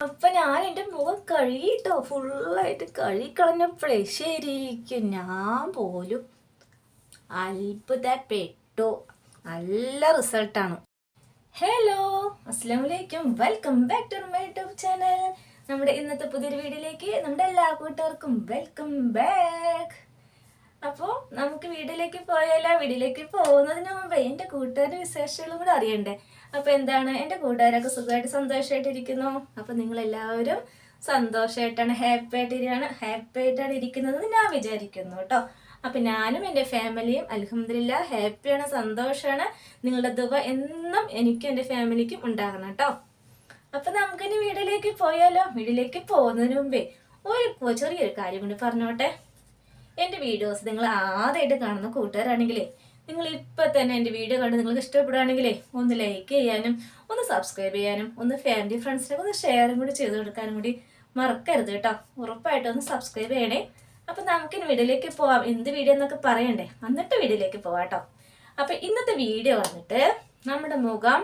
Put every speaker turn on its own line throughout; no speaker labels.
അപ്പൊ ഞാൻ എന്റെ മുഖം കഴുകിട്ടോ ഫുള്ളായിട്ട് കഴുകിക്കളഞ്ഞപ്പോഴേ ശരിക്കും ഞാൻ പോലും അത്ഭുതപ്പെട്ടു നല്ല റിസൾട്ടാണ് ഹലോ അസ്സാം വലൈക്കും welcome back to my YouTube channel നമ്മുടെ ഇന്നത്തെ പുതിയൊരു വീഡിയോയിലേക്ക് നമ്മുടെ എല്ലാ കൂട്ടുകാർക്കും വെൽക്കം ബാക്ക് അപ്പോൾ നമുക്ക് വീട്ടിലേക്ക് പോയാലോ? വീട്ടിലേക്ക് പോകുന്നതിന് മുമ്പ് എന്റെ കൂട്ടുകാരുടെ വിശേഷങ്ങളും കൂടെ അറിയണ്ടേ? അപ്പോൾ എന്താണ്? എന്റെ കൂട്ടുകാരൊക്കെ സുഖമായിട്ട് സന്തോഷമായിട്ടിരിക്കുന്നു അപ്പോൾ നിങ്ങളെല്ലാവരും സന്തോഷമായിട്ടാണ് ഹാപ്പി ആയിട്ടിരിക്കുകയാണ് ഹാപ്പി ആയിട്ടാണ് ഇരിക്കുന്നത് ഞാൻ വിചാരിക്കുന്നു കേട്ടോ. അപ്പം ഞാനും എന്റെ ഫാമിലിയും അലഹമില്ല ഹാപ്പിയാണ് സന്തോഷമാണ് നിങ്ങളുടെ ദുവ എന്നും എനിക്കും എന്റെ ഫാമിലിക്കും ഉണ്ടാകണം കേട്ടോ. അപ്പം നമുക്കിനി വീട്ടിലേക്ക് പോയാലോ? വീട്ടിലേക്ക് പോകുന്നതിന് മുമ്പേ ഒരു ചെറിയൊരു കാര്യം കൊണ്ട് പറഞ്ഞോട്ടെ. എന്റെ വീഡിയോസ് നിങ്ങൾ ആദ്യമായിട്ട് കാണുന്ന കൂട്ടുകാരാണെങ്കിലേ നിങ്ങൾ ഇപ്പം തന്നെ എന്റെ വീഡിയോ കണ്ട് നിങ്ങൾക്ക് ഇഷ്ടപ്പെടുകയാണെങ്കിലേ ഒന്ന് ലൈക്ക് ചെയ്യാനും ഒന്ന് സബ്സ്ക്രൈബ് ചെയ്യാനും ഒന്ന് ഫാമിലി ഫ്രണ്ട്സിനൊക്കെ ഒന്ന് ഷെയറും കൂടി ചെയ്ത് കൊടുക്കാനും കൂടി മറക്കരുത് കേട്ടോ. ഉറപ്പായിട്ടും ഒന്ന് സബ്സ്ക്രൈബ് ചെയ്യണേ. അപ്പം നമുക്കിനി വീഡിയോയിലേക്ക് പോവാം. എന്ത് വീഡിയോ എന്നൊക്കെ പറയണ്ടേ? എന്നിട്ട് വീഡിയോയിലേക്ക് പോവാം കേട്ടോ. അപ്പം ഇന്നത്തെ വീഡിയോ വന്നിട്ട് നമ്മുടെ മുഖം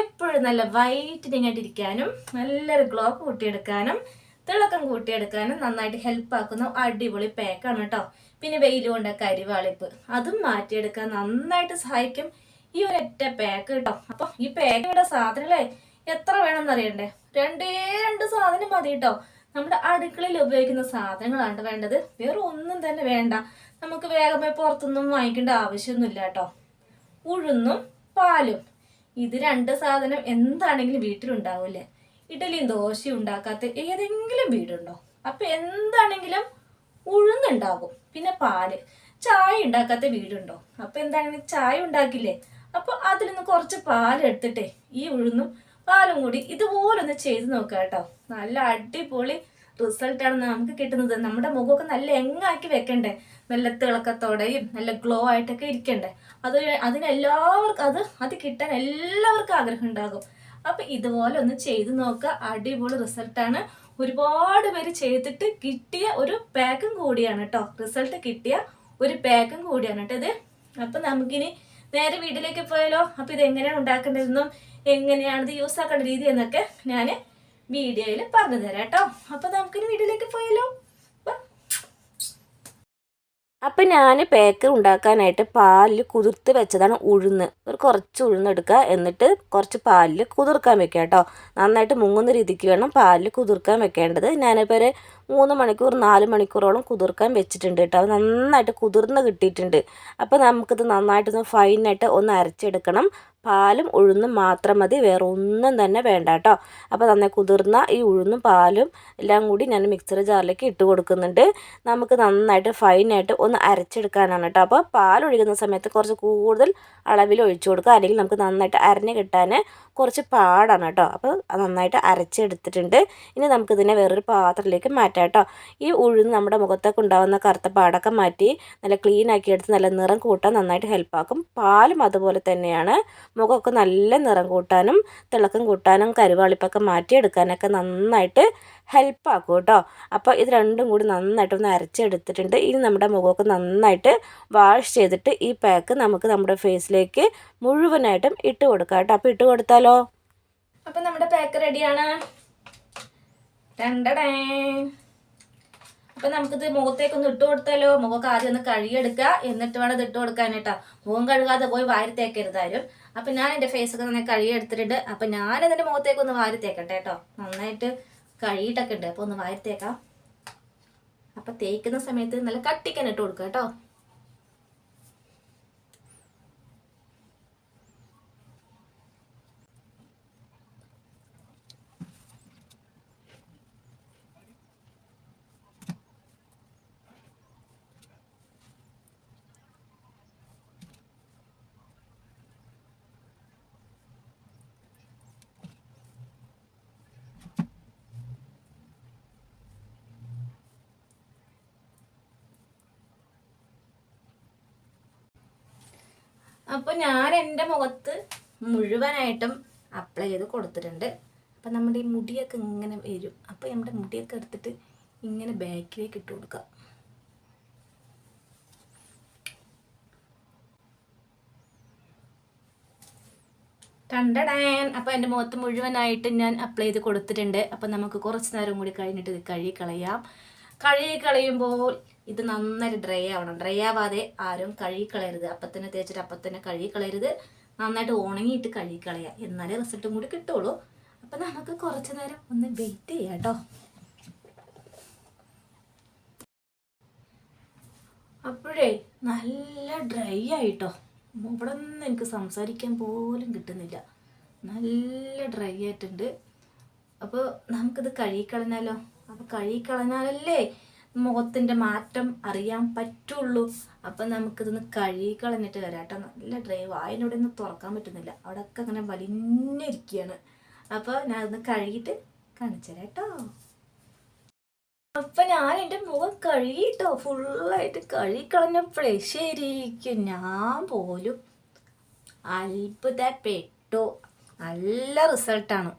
എപ്പോഴും നല്ല വൈറ്റനിങ് ആയിട്ടിരിക്കാനും നല്ലൊരു ഗ്ലോ കൂട്ടിയെടുക്കാനും തിളക്കം കൂട്ടിയെടുക്കാനും നന്നായിട്ട് ഹെൽപ്പ് ആക്കുന്ന അടിപൊളി പാക്കാണ് കേട്ടോ. പിന്നെ വെയിൽ കൊണ്ട കരിവാളിപ്പ്. അതും മാറ്റിയെടുക്കാൻ നന്നായിട്ട് സഹായിക്കും ഈ ഒരൊറ്റ പാക്ക് കേട്ടോ അപ്പൊ ഈ പാക്കയുടെ സാധനങ്ങളെ എത്ര വേണമെന്ന് അറിയണ്ടേ? രണ്ടേ രണ്ട് സാധനം മതി കേട്ടോ നമ്മുടെ അടുക്കളയിൽ ഉപയോഗിക്കുന്ന സാധനങ്ങളാണ് വേണ്ടത്. വേറെ ഒന്നും തന്നെ വേണ്ട. നമുക്ക് വേഗമായി പുറത്തൊന്നും വാങ്ങിക്കേണ്ട ആവശ്യമൊന്നുമില്ല കേട്ടോ ഉഴുന്നും പാലും. ഇത് രണ്ട് സാധനം എന്താണെങ്കിലും വീട്ടിലുണ്ടാവില്ലേ? ഇഡലിയും ദോശയും ഉണ്ടാക്കാത്ത ഏതെങ്കിലും വീടുണ്ടോ? അപ്പൊ എന്താണെങ്കിലും ഉഴുന്നുണ്ടാകും. പിന്നെ പാൽ. ചായ ഉണ്ടാക്കാത്ത വീടുണ്ടോ? അപ്പൊ എന്താണ്? ചായ ഉണ്ടാക്കില്ലേ? അപ്പൊ അതിൽ നിന്ന് കുറച്ച് പാൽ എടുത്തിട്ടേ ഈ ഉഴുന്നും പാലും കൂടി ഇതുപോലൊന്ന് ചെയ്ത് നോക്കുക കേട്ടോ. നല്ല അടിപൊളി റിസൾട്ടാണ് നമുക്ക് കിട്ടുന്നത്. നമ്മുടെ മുഖമൊക്കെ നല്ല എങ്ങാക്കി വെക്കണ്ടേ? നല്ല തിളക്കത്തോടെയും നല്ല ഗ്ലോ ആയിട്ടൊക്കെ ഇരിക്കണ്ടേ? അത് അതിനെല്ലാവർക്കും അത് അത് കിട്ടാൻ എല്ലാവർക്കും ആഗ്രഹം ഉണ്ടാകും. അപ്പൊ ഇതുപോലെ ഒന്ന് ചെയ്ത് നോക്കുക. അടിപൊളി റിസൾട്ടാണ് ഒരുപാട് പേര് ചെയ്തിട്ട് കിട്ടിയ ഒരു പാക്കും കൂടിയാണ് കേട്ടോ റിസൾട്ട് കിട്ടിയ ഒരു പാക്കും കൂടിയാണ് കേട്ടോ ഇത്. അപ്പൊ നമുക്കിനി നേരെ വീട്ടിലേക്ക് പോയാലോ? അപ്പൊ ഇത് എങ്ങനെയാണ് ഉണ്ടാക്കേണ്ടതെന്നും എങ്ങനെയാണ് ഇത് യൂസ് ആക്കേണ്ട രീതി എന്നൊക്കെ ഞാൻ വീഡിയോയിൽ പറഞ്ഞു തരാം കേട്ടോ അപ്പൊ നമുക്കിനി വീട്ടിലേക്ക് പോയാലോ.
അപ്പം ഞാൻ പേക്ക് ഉണ്ടാക്കാനായിട്ട് പാലിൽ കുതിർത്ത് വെച്ചതാണ് ഉഴുന്ന്. ഒരു കുറച്ച് ഉഴുന്ന് എടുക്കുക. എന്നിട്ട് കുറച്ച് പാലിൽ കുതിർക്കാൻ വെക്കുക കേട്ടോ. നന്നായിട്ട് മുങ്ങുന്ന രീതിക്ക് വേണം പാലിൽ കുതിർക്കാൻ വെക്കേണ്ടത്. ഞാനിപ്പോൾ ഒരു മൂന്ന് മണിക്കൂർ നാല് മണിക്കൂറോളം കുതിർക്കാൻ വെച്ചിട്ടുണ്ട് കേട്ടോ. അത് നന്നായിട്ട് കുതിർന്ന് കിട്ടിയിട്ടുണ്ട്. അപ്പോൾ നമുക്കിത് നന്നായിട്ടൊന്ന് ഫൈനായിട്ട് ഒന്ന് അരച്ചെടുക്കണം. പാലും ഉഴുന്നും മാത്രം മതി. വേറെ ഒന്നും തന്നെ വേണ്ട കേട്ടോ അപ്പോൾ നന്നായി കുതിർന്ന ഈ ഉഴുന്നും പാലും എല്ലാം കൂടി ഞാൻ മിക്സർ ജാറിലേക്ക് ഇട്ട് കൊടുക്കുന്നുണ്ട്. നമുക്ക് നന്നായിട്ട് ഫൈനായിട്ട് ഒന്ന് അരച്ചെടുക്കാനാണ് കേട്ടോ അപ്പോൾ പാൽ ഒഴിക്കുന്ന സമയത്ത് കുറച്ച് കൂടുതൽ അളവിൽ ഒഴിച്ചു കൊടുക്കുക. അല്ലെങ്കിൽ നമുക്ക് നന്നായിട്ട് അരഞ്ഞ് കിട്ടാൻ കുറച്ച് പാടാണ് കേട്ടോ അപ്പോൾ നന്നായിട്ട് അരച്ചെടുത്തിട്ടുണ്ട്. ഇനി നമുക്ക് നമുക്കിതിനെ വേറൊരു പാത്രത്തിലേക്ക് മാറ്റാം കേട്ടോ ഈ ഉഴുന്ന് നമ്മുടെ മുഖത്തൊക്കെ ഉണ്ടാകുന്ന കറുത്ത പാടൊക്കെ മാറ്റി നല്ല ക്ലീൻ ആക്കി എടുത്ത് നല്ല നിറം കൂട്ടാൻ നന്നായിട്ട് ഹെൽപ്പാക്കും പാലും അതുപോലെ തന്നെയാണ്. മുഖമൊക്കെ നല്ല നിറം കൂട്ടാനും തിളക്കം കൂട്ടാനും കരുവാളിപ്പൊക്കെ മാറ്റിയെടുക്കാനൊക്കെ നന്നായിട്ട് ഹെൽപ്പാക്കും കേട്ടോ. അപ്പോൾ ഇത് രണ്ടും കൂടി നന്നായിട്ടൊന്ന് അരച്ചെടുത്തിട്ടുണ്ട്. ഇനി നമ്മുടെ മുഖമൊക്കെ നന്നായിട്ട് വാഷ് ചെയ്തിട്ട് ഈ പാക്ക് നമുക്ക് നമ്മുടെ ഫേസിലേക്ക് മുഴുവനായിട്ടും ഇട്ട് കൊടുക്കാം കേട്ടോ. അപ്പോൾ ഇട്ട് കൊടുത്താലോ?
അപ്പോൾ നമ്മുടെ പാക്ക് റെഡിയാണ് രണ്ടടേ അപ്പൊ നമുക്കിത് മുഖത്തേക്ക് ഒന്ന് ഇട്ട് കൊടുത്താലോ? മുഖമൊക്കെ ആദ്യം ഒന്ന് കഴുകിയെടുക്കുക. എന്നിട്ട് വേണം ഇത് ഇട്ട് കൊടുക്കാനായിട്ടാ മുഖം കഴുകാതെ പോയി വാരി തേക്കരുത് ആരും അപ്പൊ ഞാൻ എന്റെ ഫേസൊക്കെ നന്നായി കഴുകി എടുത്തിട്ടുണ്ട് അപ്പൊ ഞാൻ അതിന്റെ മുഖത്തേക്ക് ഒന്ന് വാരി തേക്കട്ടെ കേട്ടോ. നന്നായിട്ട് കഴുകിയിട്ടൊക്കെ ഉണ്ട്. അപ്പൊ ഒന്ന് വാരി തേക്കാം. അപ്പൊ തേക്കുന്ന സമയത്ത് നല്ല കട്ടിക്കാൻ ഇട്ട് കൊടുക്കുക കേട്ടോ. അപ്പോൾ ഞാൻ എന്റെ മുഖത്ത് മുഴുവനായിട്ടും അപ്ലൈ ചെയ്ത് കൊടുത്തിട്ടുണ്ട്. അപ്പം നമ്മുടെ ഈ മുടിയൊക്കെ ഇങ്ങനെ വരും. അപ്പോൾ നമ്മുടെ മുടിയൊക്കെ എടുത്തിട്ട് ഇങ്ങനെ ബാക്കിലേക്ക് ഇട്ട് കൊടുക്കുക കണ്ടടേൻ. അപ്പോൾ എന്റെ മുഖത്ത് മുഴുവനായിട്ട് ഞാൻ അപ്ലൈ ചെയ്ത് കൊടുത്തിട്ടുണ്ട്. അപ്പം നമുക്ക് കുറച്ച് നേരം കൂടി കഴിഞ്ഞിട്ട് ഇത് കഴുകി കളയാം. കഴുകി കളയുമ്പോൾ ഇത് നന്നായിട്ട് ഡ്രൈ ആവണം. ഡ്രൈ ആവാതെ ആരും കഴുകി കളയരുത് അപ്പം തന്നെ തേച്ചിട്ട് അപ്പം തന്നെ കഴുകി കളയരുത് നന്നായിട്ട് ഉണങ്ങിയിട്ട് കഴുകി കളയാം എന്നാലേ റിസൾട്ടും കൂടി കിട്ടുള്ളൂ. അപ്പം നമുക്ക് കുറച്ച് നേരം ഒന്ന് വെയിറ്റ് ചെയ്യാം കേട്ടോ. അപ്പോഴേ നല്ല ഡ്രൈ ആയിട്ടോ. ഇവിടെ നിന്ന് എനിക്ക് സംസാരിക്കാൻ പോലും കിട്ടുന്നില്ല. നല്ല ഡ്രൈ ആയിട്ടുണ്ട്. അപ്പോൾ നമുക്കിത് കഴുകിക്കളഞ്ഞാലോ? അപ്പോൾ കഴുകിക്കളഞ്ഞാലല്ലേ മുഖത്തിന്റെ മാറ്റം അറിയാൻ പറ്റുള്ളൂ. അപ്പം നമുക്കിതൊന്ന് കഴുകിക്കളഞ്ഞിട്ട് വരാം കേട്ടോ നല്ല ഡ്രൈ വായനോടെ ഒന്നും തുറക്കാൻ പറ്റുന്നില്ല. അവിടെയൊക്കെ അങ്ങനെ വലിഞ്ഞിരിക്കുകയാണ്. അപ്പോൾ ഞാൻ അതൊന്ന് കഴുകിയിട്ട് കാണിച്ചു തരാം കേട്ടോ. അപ്പൊ ഞാൻ എന്റെ മുഖം കഴുകിട്ടോ. ഫുള്ളായിട്ട് കഴുകിക്കളഞ്ഞപ്പോഴേ ശരിക്കും ഞാൻ പോലും അത്ഭുതപ്പെട്ടു. നല്ല റിസൾട്ടാണ്.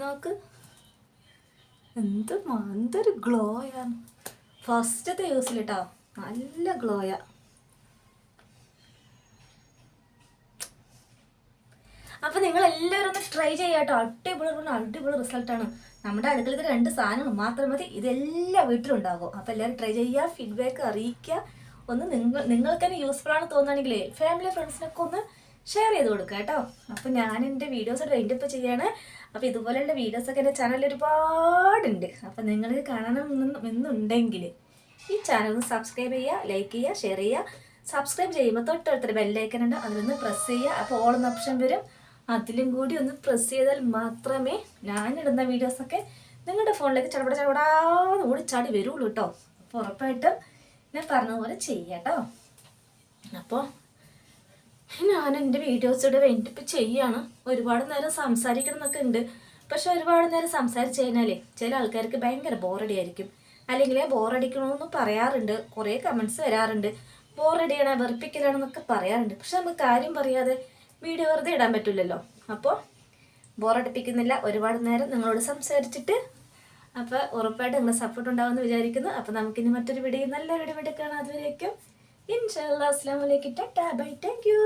നോക്ക്. എന്ത് എന്തൊരു ഗ്ലോയാണ്. ഫസ്റ്റത്തെ യൂസിൽ നല്ല ഗ്ലോയാ. അപ്പൊ നിങ്ങൾ എല്ലാവരും ഒന്ന് ട്രൈ ചെയ്യാട്ടോ. അടിപൊളി പറഞ്ഞാൽ അടിപൊളി റിസൾട്ടാണ് നമ്മുടെ അടുക്കളത്തിൽ രണ്ട് സാധനങ്ങൾ മാത്രം മതി. ഇതെല്ലാ വീട്ടിലും ഉണ്ടാകും അപ്പൊ എല്ലാവരും ട്രൈ ചെയ്യുക ഫീഡ്ബാക്ക് അറിയിക്കുക. ഒന്ന് നിങ്ങൾ നിങ്ങൾക്ക് തന്നെ യൂസ്ഫുൾ ആണ് തോന്നുകയാണെങ്കിലേ ഫാമിലി ഫ്രണ്ട്സിനൊക്കെ ഒന്ന് ഷെയർ ചെയ്ത് കൊടുക്കുക കേട്ടോ. അപ്പോൾ ഞാൻ എന്റെ വീഡിയോസ് വൈൻഡ് അപ്പ് ചെയ്യാണ്. അപ്പോൾ ഇതുപോലെയുള്ള വീഡിയോസ് ഒക്കെ എന്റെ ചാനലിൽ ഒരുപാടുണ്ട്. അപ്പോൾ നിങ്ങൾക്ക് കാണണം എന്നുണ്ടെങ്കിൽ ഈ ചാനൽ ഒന്ന് സബ്സ്ക്രൈബ് ചെയ്യുക ലൈക്ക് ചെയ്യുക ഷെയർ ചെയ്യുക. സബ്സ്ക്രൈബ് ചെയ്യുമ്പോൾ തൊട്ടടുത്തൊരു ബെല്ലൈക്കൻ ഉണ്ട്. അതിലൊന്ന് പ്രസ് ചെയ്യുക. അപ്പോൾ ഓൾ എന്ന ഓപ്ഷൻ വരും. അതിലും കൂടി ഒന്ന് പ്രസ് ചെയ്താൽ മാത്രമേ ഞാനിടുന്ന വീഡിയോസൊക്കെ നിങ്ങളുടെ ഫോണിലേക്ക് ചടപട ചടപടാന്ന് ഓടിച്ചാടി വരുള്ളൂ കേട്ടോ. അപ്പോൾ ഉറപ്പായിട്ടും ഞാൻ പറഞ്ഞതുപോലെ ചെയ്യാം കേട്ടോ. അപ്പോൾ ഞാൻ എന്റെ വീഡിയോസിവിടെ വേണ്ടിപ്പ് ചെയ്യാണ്. ഒരുപാട് നേരം സംസാരിക്കണം എന്നൊക്കെ ഉണ്ട് പക്ഷെ ഒരുപാട് നേരം സംസാരിച്ച് കഴിഞ്ഞാലേ ചില ആൾക്കാർക്ക് ഭയങ്കര ബോറടി ആയിരിക്കും അല്ലെങ്കിൽ ബോറടിക്കണമെന്ന് പറയാറുണ്ട്. കുറേ കമൻസ് വരാറുണ്ട്. ബോറടിയാണ് വെറുപ്പിക്കലാണെന്നൊക്കെ പറയാറുണ്ട്. പക്ഷെ നമുക്ക് കാര്യം പറയാതെ വീഡിയോ വെറുതെ ഇടാൻ പറ്റില്ലല്ലോ. അപ്പോൾ ബോറടിപ്പിക്കുന്നില്ല. ഒരുപാട് നേരം നിങ്ങളോട് സംസാരിച്ചിട്ട് അപ്പോൾ ഉറപ്പായിട്ട് നിങ്ങളുടെ സപ്പോർട്ട് ഉണ്ടാവുമെന്ന് വിചാരിക്കുന്നു. അപ്പോൾ നമുക്കിനി മറ്റൊരു വീഡിയോ നല്ല വീഡിയോ കാണാം. അതുവരേക്കും ഇൻഷാല്ലാ അസ്സാം വലൈക്കും ടാറ്റാ ബൈ താങ്ക് യു.